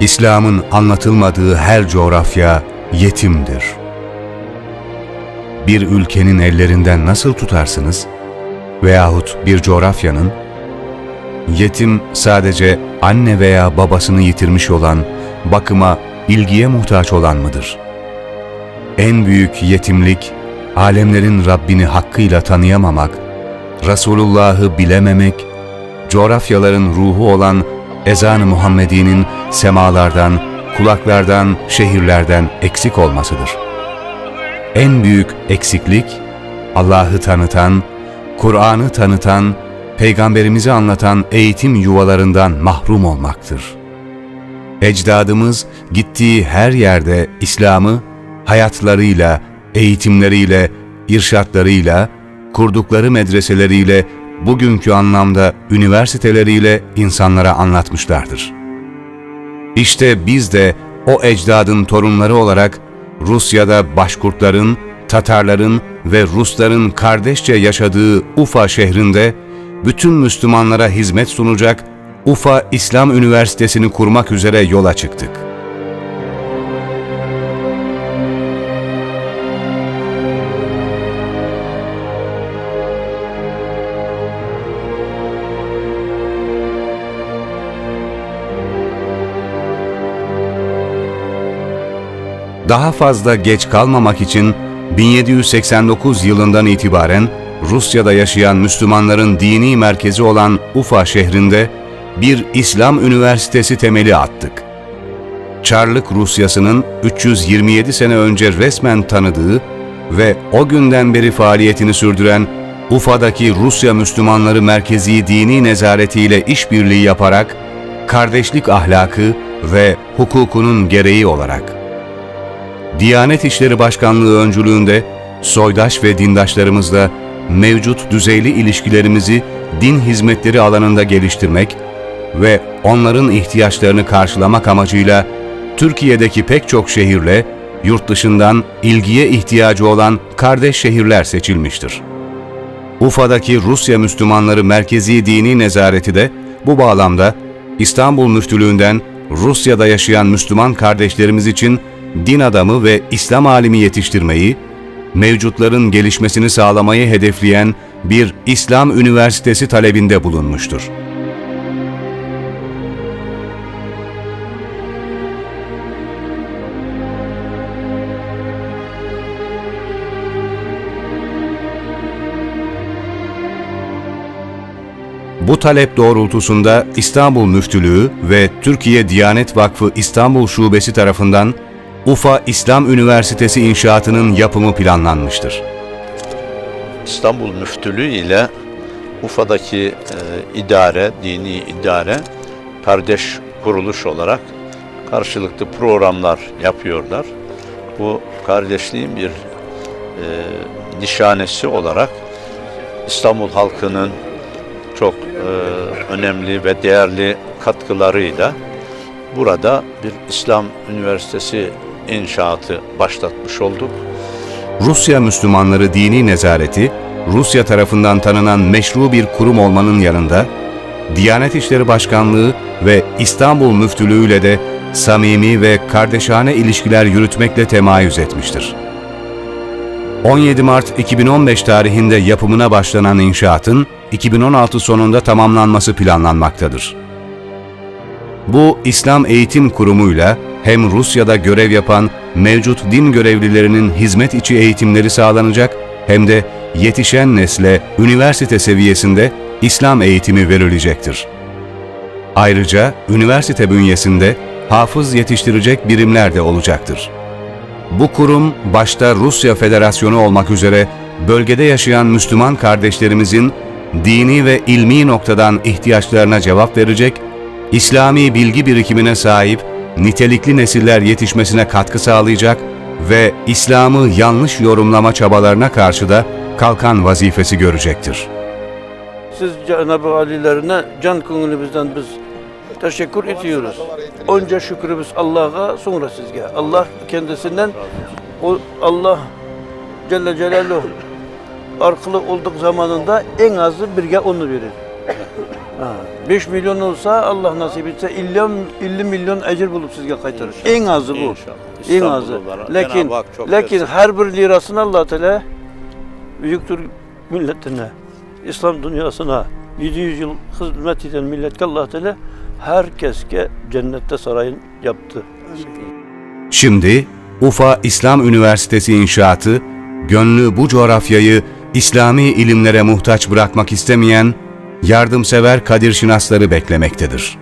İslam'ın anlatılmadığı her coğrafya yetimdir. Bir ülkenin ellerinden nasıl tutarsınız? Veyahut bir coğrafyanın Yetim sadece anne veya babasını yitirmiş olan, bakıma, ilgiye muhtaç olan mıdır? En büyük yetimlik, alemlerin Rabbini hakkıyla tanıyamamak, Resulullah'ı bilememek, coğrafyaların ruhu olan ezan-ı Muhammedi'nin semalardan, kulaklardan, şehirlerden eksik olmasıdır. En büyük eksiklik, Allah'ı tanıtan, Kur'an'ı tanıtan, Peygamberimizi anlatan eğitim yuvalarından mahrum olmaktır. Ecdadımız gittiği her yerde İslam'ı hayatlarıyla, eğitimleriyle, irşatlarıyla, kurdukları medreseleriyle, bugünkü anlamda üniversiteleriyle insanlara anlatmışlardır. İşte biz de o ecdadın torunları olarak Rusya'da Başkurtların, Tatarların ve Rusların kardeşçe yaşadığı Ufa şehrinde bütün Müslümanlara hizmet sunacak Ufa İslam Üniversitesi'ni kurmak üzere yola çıktık. Daha fazla geç kalmamak için 1789 yılından itibaren Rusya'da yaşayan Müslümanların dini merkezi olan Ufa şehrinde bir İslam üniversitesi temeli attık. Çarlık Rusyası'nın 327 sene önce resmen tanıdığı ve o günden beri faaliyetini sürdüren Ufa'daki Rusya Müslümanları Merkezi Dini Nezareti ile işbirliği yaparak kardeşlik ahlakı ve hukukunun gereği olarak Diyanet İşleri Başkanlığı öncülüğünde soydaş ve dindaşlarımızla mevcut düzeyli ilişkilerimizi din hizmetleri alanında geliştirmek ve onların ihtiyaçlarını karşılamak amacıyla Türkiye'deki pek çok şehirle yurt dışından ilgiye ihtiyacı olan kardeş şehirler seçilmiştir. Ufa'daki Rusya Müslümanları Merkezi Dini Nezareti de bu bağlamda İstanbul Müftülüğü'nden Rusya'da yaşayan Müslüman kardeşlerimiz için din adamı ve İslam alimi yetiştirmeyi, mevcutların gelişmesini sağlamayı hedefleyen bir İslam Üniversitesi talebinde bulunmuştur. Bu talep doğrultusunda İstanbul Müftülüğü ve Türkiye Diyanet Vakfı İstanbul Şubesi tarafından Ufa İslam Üniversitesi inşaatının yapımı planlanmıştır. İstanbul Müftülüğü ile Ufa'daki e, idare, dini idare kardeş kuruluş olarak karşılıklı programlar yapıyorlar. Bu kardeşliğin bir e, nişanesi olarak İstanbul halkının çok e, önemli ve değerli katkılarıyla burada bir İslam Üniversitesi inşaatı başlatmış olduk. Rusya Müslümanları Dini Nezareti, Rusya tarafından tanınan meşru bir kurum olmanın yanında, Diyanet İşleri Başkanlığı ve İstanbul Müftülüğü ile de samimi ve kardeşane ilişkiler yürütmekle temayüz etmiştir. 17 Mart 2015 tarihinde yapımına başlanan inşaatın 2016 sonunda tamamlanması planlanmaktadır. Bu İslam Eğitim Kurumu'yla hem Rusya'da görev yapan mevcut din görevlilerinin hizmet içi eğitimleri sağlanacak hem de yetişen nesle üniversite seviyesinde İslam eğitimi verilecektir. Ayrıca üniversite bünyesinde hafız yetiştirecek birimler de olacaktır. Bu kurum başta Rusya Federasyonu olmak üzere bölgede yaşayan Müslüman kardeşlerimizin dini ve ilmi noktadan ihtiyaçlarına cevap verecek, İslami bilgi birikimine sahip nitelikli nesiller yetişmesine katkı sağlayacak ve İslam'ı yanlış yorumlama çabalarına karşı da kalkan vazifesi görecektir. Siz Cenab-ı Alilerine can gönlümüzden biz teşekkür ediyoruz. Önce şükrümüz Allah'a sonra sizge. Allah kendisinden o Allah Celle Celaluhu arkalı olduk zamanında en azı birge onu verir. Ha, 5 milyon olsa Allah nasip etse 50, 50 milyon ecir bulup sizge kaytarır. En azı bu. İnşallah. En azı. Lakin, lakin her bir lirasını Allah Teala Büyük Türk milletine, İslam dünyasına 700 yıl hizmet eden milletke Allah Teala herkeske cennette sarayın yaptı. Şimdi Ufa İslam Üniversitesi inşaatı, gönlü bu coğrafyayı İslami ilimlere muhtaç bırakmak istemeyen yardımsever kadir şinasları beklemektedir.